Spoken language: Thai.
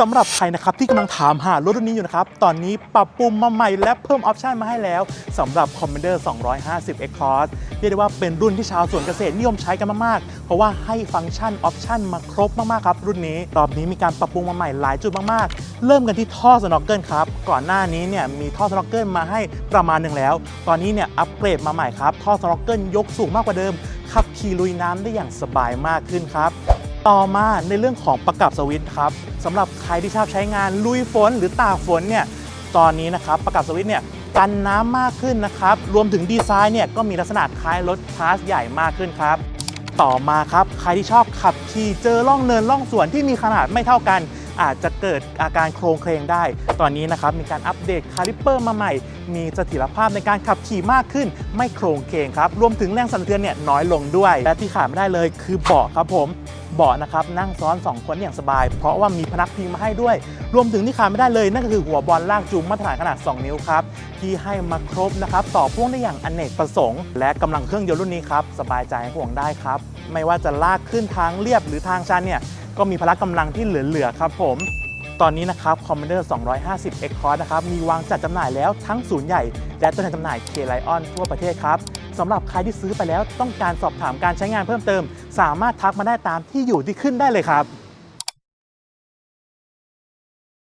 สำหรับใครนะครับที่กำลังถามหารถรุ่นนี้อยู่นะครับ ตอนนี้ปรับปรุงมาใหม่และเพิ่มออปชันมาให้แล้วสำหรับ Commander 250 X Cross เรียกได้ว่าเป็นรุ่นที่ชาวสวนเกษตรนิยมใช้กันมากๆ เพราะว่าให้ฟังก์ชันออปชันมาครบมากๆครับรุ่นนี้รอบนี้มีการปรับปรุงมาใหม่หลายจุดมากๆ เริ่มกันที่ท่อสโนว์เกิลครับก่อนหน้านี้เนี่ยมีท่อสโนว์เกิลมาให้ประมาณหนึ่งแล้ว ตอนนี้เนี่ยอัปเกรดมาใหม่ครับท่อสโนว์เกิลยกสูงมากกว่าเดิมขับขี่ลุยน้ำได้อย่างสบายมากขึ้นครับ ต่อมาในเรื่องของประกับสวิตช์ครับสำหรับใครที่ชอบใช้งานลุยฝนหรือตากฝนเนี่ยตอนนี้นะครับประกับสวิตช์เนี่ยกันน้ำมากขึ้นนะครับ รวมถึงดีไซน์เนี่ยก็มีลักษณะคล้ายรถคลาสใหญ่มากขึ้นครับ ต่อมาครับใครที่ชอบขับขี่เจอล่องเนินล่องสวนที่มีขนาดไม่เท่ากัน อาจจะเกิดอาการโครงเคลงได้ ตอนนี้นะครับมีการอัปเดตคาลิปเปอร์มาใหม่ มีเสถียรภาพในการขับขี่มากขึ้น ไม่โครงเคลงครับ รวมถึงแรงสั่นสะเทือนเนี่ยน้อยลงด้วย และที่ขาดไม่ได้เลยคือเบาะครับผม เบาะนะครับนั่งซ้อน 2 คนอย่างสบาย เพราะว่ามีพนักพิงมาให้ด้วย รวมถึงที่ขาดไม่ได้เลย นั่นก็คือหัวบอลลากจูงมาตรฐานขนาด 2 นิ้วครับ ที่ให้มาครบนะครับต่อพ่วงได้อย่างอเนกประสงค์ และกำลังเครื่องยนต์รุ่นนี้ครับสบายใจห่วงได้ครับไม่ว่าจะลากขึ้นทางเรียบหรือทางชันเนี่ยก็มีพละกำลังที่เหลือๆครับผมตอนนี้นะครับ Commander 250 X Cross นะครับ มีวางจัดจำหน่ายแล้วทั้งศูนย์ใหญ่ และตัวแทนจำหน่าย K Lion ทั่วประเทศครับ สำหรับใครที่ซื้อไปแล้วต้องการสอบถามการใช้งานเพิ่มเติม สามารถทักมาได้ตามที่อยู่ที่ขึ้นได้เลยครับ